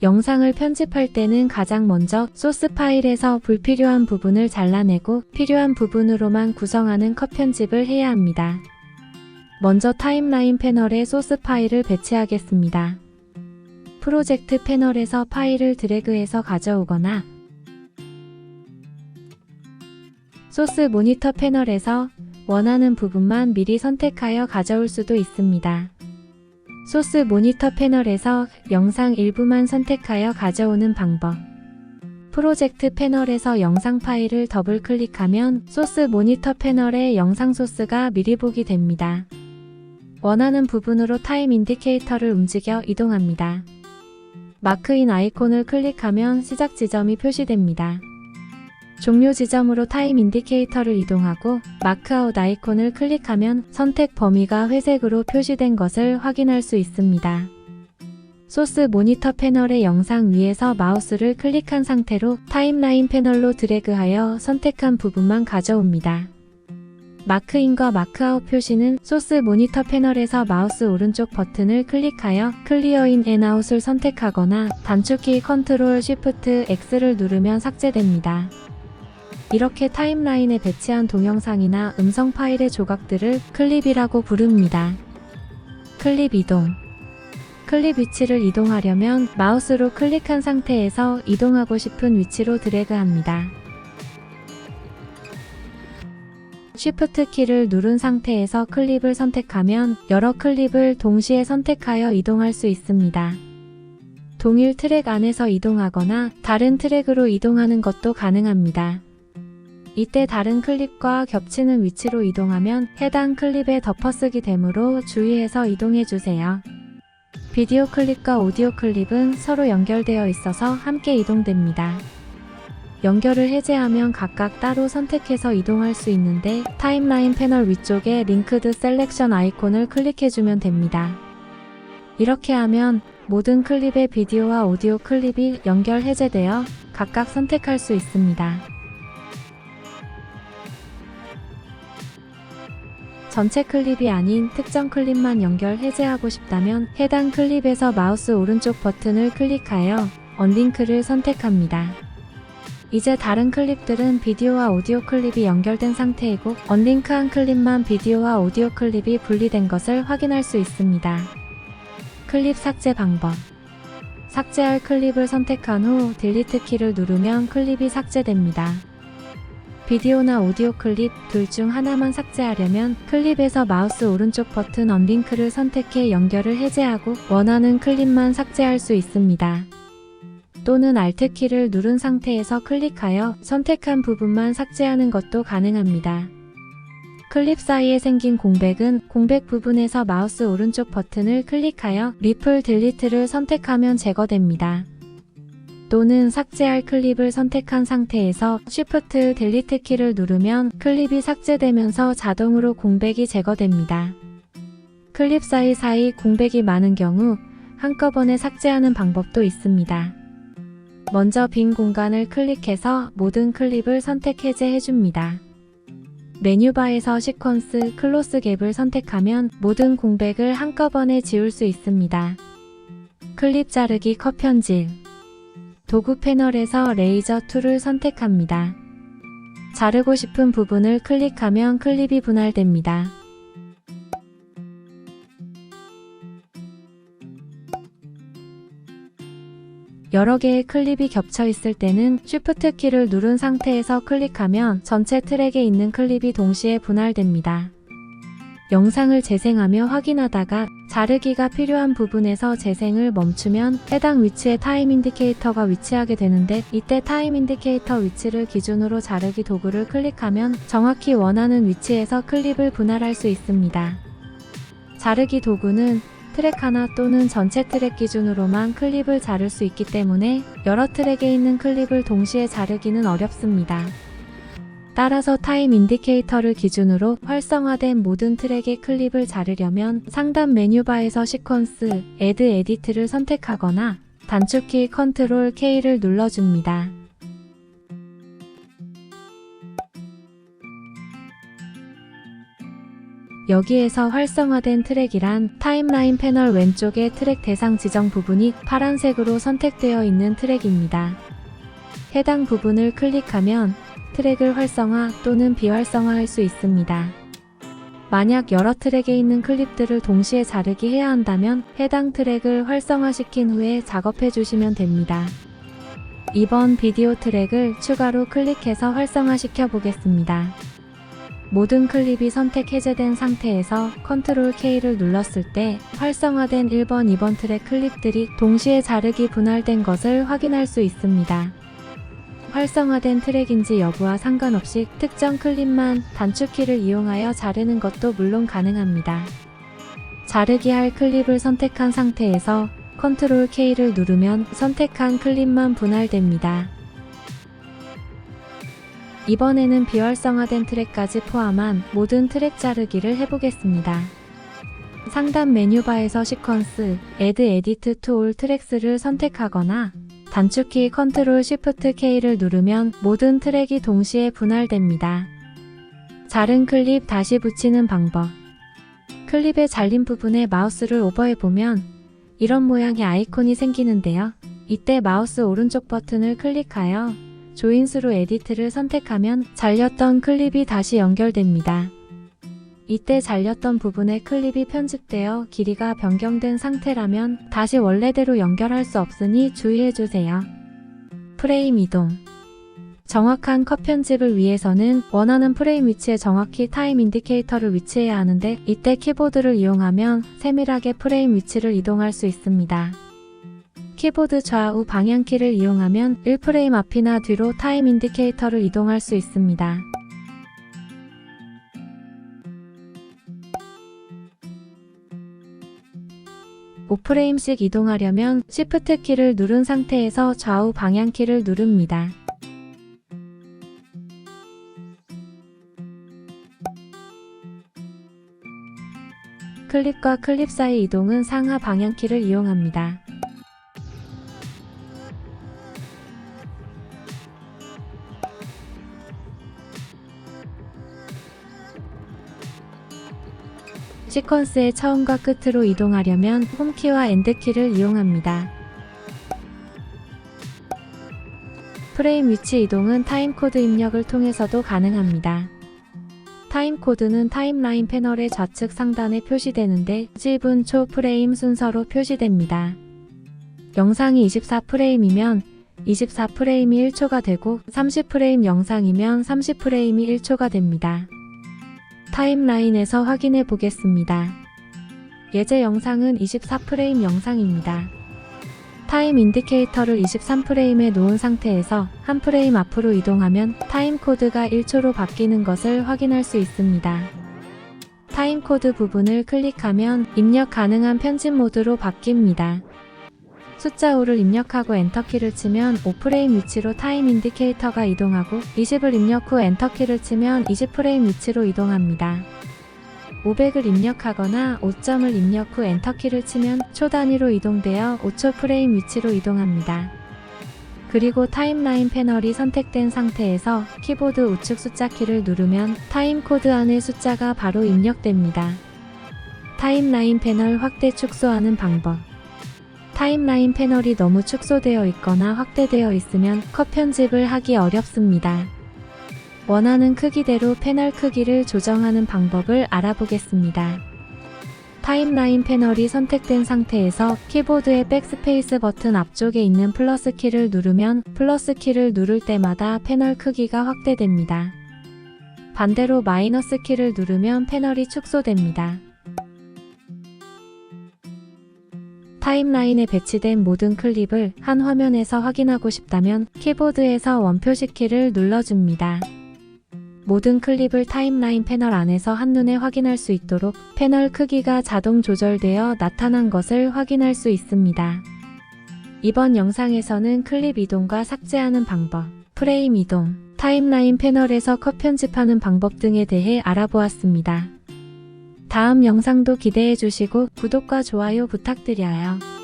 영상을 편집할 때는 가장 먼저 소스 파일에서 불필요한 부분을 잘라내고 필요한 부분으로만 구성하는 컷 편집을 해야 합니다. 먼저 타임라인 패널에 소스 파일을 배치하겠습니다. 프로젝트 패널에서 파일을 드래그해서 가져오거나 소스 모니터 패널에서 원하는 부분만 미리 선택하여 가져올 수도 있습니다. 소스 모니터 패널에서 영상 일부만 선택하여 가져오는 방법. 프로젝트 패널에서 영상 파일을 더블 클릭하면 소스 모니터 패널에 영상 소스가 미리 보기 됩니다. 원하는 부분으로 타임 인디케이터를 움직여 이동합니다. 마크인 아이콘을 클릭하면 시작 지점이 표시됩니다. 종료 지점으로 타임 인디케이터를 이동하고 마크아웃 아이콘을 클릭하면 선택 범위가 회색으로 표시된 것을 확인할 수 있습니다. 소스 모니터 패널의 영상 위에서 마우스를 클릭한 상태로 타임라인 패널로 드래그하여 선택한 부분만 가져옵니다. 마크인과 마크아웃 표시는 소스 모니터 패널에서 마우스 오른쪽 버튼을 클릭하여 클리어인 앤 아웃을 선택하거나 단축키 컨트롤 쉬프트 X를 누르면 삭제됩니다. 이렇게 타임라인에 배치한 동영상이나 음성 파일의 조각들을 클립이라고 부릅니다. 클립 이동 클립 위치를 이동하려면 마우스로 클릭한 상태에서 이동하고 싶은 위치로 드래그합니다. Shift 키를 누른 상태에서 클립을 선택하면 여러 클립을 동시에 선택하여 이동할 수 있습니다. 동일 트랙 안에서 이동하거나 다른 트랙으로 이동하는 것도 가능합니다. 이때 다른 클립과 겹치는 위치로 이동하면 해당 클립에 덮어쓰기 되므로 주의해서 이동해 주세요. 비디오 클립과 오디오 클립은 서로 연결되어 있어서 함께 이동됩니다. 연결을 해제하면 각각 따로 선택해서 이동할 수 있는데 타임라인 패널 위쪽에 링크드 셀렉션 아이콘을 클릭해주면 됩니다. 이렇게 하면 모든 클립의 비디오와 오디오 클립이 연결 해제되어 각각 선택할 수 있습니다. 전체 클립이 아닌 특정 클립만 연결 해제하고 싶다면 해당 클립에서 마우스 오른쪽 버튼을 클릭하여 언링크를 선택합니다. 이제 다른 클립들은 비디오와 오디오 클립이 연결된 상태이고 언링크한 클립만 비디오와 오디오 클립이 분리된 것을 확인할 수 있습니다. 클립 삭제 방법 삭제할 클립을 선택한 후 딜리트 키를 누르면 클립이 삭제됩니다. 비디오나 오디오 클립 둘 중 하나만 삭제하려면 클립에서 마우스 오른쪽 버튼 언링크를 선택해 연결을 해제하고 원하는 클립만 삭제할 수 있습니다. 또는 Alt 키를 누른 상태에서 클릭하여 선택한 부분만 삭제하는 것도 가능합니다. 클립 사이에 생긴 공백은 공백 부분에서 마우스 오른쪽 버튼을 클릭하여 리플 딜리트를 선택하면 제거됩니다. 또는 삭제할 클립을 선택한 상태에서 Shift 딜리트 키를 누르면 클립이 삭제되면서 자동으로 공백이 제거됩니다. 클립 사이사이 공백이 많은 경우 한꺼번에 삭제하는 방법도 있습니다. 먼저 빈 공간을 클릭해서 모든 클립을 선택 해제해줍니다. 메뉴바에서 시퀀스 클로스 갭을 선택하면 모든 공백을 한꺼번에 지울 수 있습니다. 클립 자르기 컷 편집 도구 패널에서 레이저 툴을 선택합니다. 자르고 싶은 부분을 클릭하면 클립이 분할됩니다. 여러 개의 클립이 겹쳐 있을 때는 Shift 키를 누른 상태에서 클릭하면 전체 트랙에 있는 클립이 동시에 분할됩니다. 영상을 재생하며 확인하다가 자르기가 필요한 부분에서 재생을 멈추면 해당 위치에 타임 인디케이터가 위치하게 되는데 이때 타임 인디케이터 위치를 기준으로 자르기 도구를 클릭하면 정확히 원하는 위치에서 클립을 분할할 수 있습니다. 자르기 도구는 트랙 하나 또는 전체 트랙 기준으로만 클립을 자를 수 있기 때문에 여러 트랙에 있는 클립을 동시에 자르기는 어렵습니다. 따라서 타임 인디케이터를 기준으로 활성화된 모든 트랙의 클립을 자르려면 상단 메뉴바에서 시퀀스, Add 에디트를 선택하거나 단축키 컨트롤 K를 눌러줍니다. 여기에서 활성화된 트랙이란 타임라인 패널 왼쪽의 트랙 대상 지정 부분이 파란색으로 선택되어 있는 트랙입니다. 해당 부분을 클릭하면 트랙을 활성화 또는 비활성화할 수 있습니다. 만약 여러 트랙에 있는 클립들을 동시에 자르기 해야 한다면 해당 트랙을 활성화시킨 후에 작업해 주시면 됩니다. 이번 비디오 트랙을 추가로 클릭해서 활성화시켜 보겠습니다. 모든 클립이 선택 해제된 상태에서 컨트롤 K를 눌렀을 때 활성화된 1번, 2번 트랙 클립들이 동시에 자르기 분할된 것을 확인할 수 있습니다. 활성화된 트랙인지 여부와 상관없이 특정 클립만 단축키를 이용하여 자르는 것도 물론 가능합니다. 자르기 할 클립을 선택한 상태에서 컨트롤 K를 누르면 선택한 클립만 분할됩니다. 이번에는 비활성화된 트랙까지 포함한 모든 트랙 자르기를 해보겠습니다. 상단 메뉴바에서 시퀀스, Edit to All Tracks를 선택하거나 단축키 컨트롤 Shift K를 누르면 모든 트랙이 동시에 분할됩니다. 자른 클립 다시 붙이는 방법 클립의 잘린 부분에 마우스를 오버해보면 이런 모양의 아이콘이 생기는데요. 이때 마우스 오른쪽 버튼을 클릭하여 조인수로 에디트를 선택하면 잘렸던 클립이 다시 연결됩니다. 이때 잘렸던 부분에 클립이 편집되어 길이가 변경된 상태라면 다시 원래대로 연결할 수 없으니 주의해주세요. 프레임 이동 정확한 컷 편집을 위해서는 원하는 프레임 위치에 정확히 타임 인디케이터를 위치해야 하는데 이때 키보드를 이용하면 세밀하게 프레임 위치를 이동할 수 있습니다. 키보드 좌우 방향키를 이용하면 1프레임 앞이나 뒤로 타임 인디케이터를 이동할 수 있습니다. 오프레임씩 이동하려면 Shift 키를 누른 상태에서 좌우 방향 키를 누릅니다. 클립과 클립 사이 이동은 상하 방향키를 이용합니다. 시퀀스의 처음과 끝으로 이동하려면 홈키와 엔드키를 이용합니다. 프레임 위치 이동은 타임코드 입력을 통해서도 가능합니다. 타임코드는 타임라인 패널의 좌측 상단에 표시되는데 1분 초 프레임 순서로 표시됩니다. 영상이 24프레임이면 24프레임이 1초가 되고 30프레임 영상이면 30프레임이 1초가 됩니다. 타임라인에서 확인해 보겠습니다. 예제 영상은 24프레임 영상입니다. 타임 인디케이터를 23프레임에 놓은 상태에서 한 프레임 앞으로 이동하면 타임 코드가 1초로 바뀌는 것을 확인할 수 있습니다. 타임 코드 부분을 클릭하면 입력 가능한 편집 모드로 바뀝니다. 숫자 5를 입력하고 엔터키를 치면 5프레임 위치로 타임 인디케이터가 이동하고 20을 입력 후 엔터키를 치면 20프레임 위치로 이동합니다. 500을 입력하거나 5점을 입력 후 엔터키를 치면 초 단위로 이동되어 5초 프레임 위치로 이동합니다. 그리고 타임라인 패널이 선택된 상태에서 키보드 우측 숫자 키를 누르면 타임 코드 안의 숫자가 바로 입력됩니다. 타임라인 패널 확대 축소하는 방법 타임라인 패널이 너무 축소되어 있거나 확대되어 있으면 컷 편집을 하기 어렵습니다. 원하는 크기대로 패널 크기를 조정하는 방법을 알아보겠습니다. 타임라인 패널이 선택된 상태에서 키보드의 백스페이스 버튼 앞쪽에 있는 플러스 키를 누르면 플러스 키를 누를 때마다 패널 크기가 확대됩니다. 반대로 마이너스 키를 누르면 패널이 축소됩니다. 타임라인에 배치된 모든 클립을 한 화면에서 확인하고 싶다면 키보드에서 원표시 키를 눌러줍니다. 모든 클립을 타임라인 패널 안에서 한눈에 확인할 수 있도록 패널 크기가 자동 조절되어 나타난 것을 확인할 수 있습니다. 이번 영상에서는 클립 이동과 삭제하는 방법, 프레임 이동, 타임라인 패널에서 컷 편집하는 방법 등에 대해 알아보았습니다. 다음 영상도 기대해 주시고 구독과 좋아요 부탁드려요.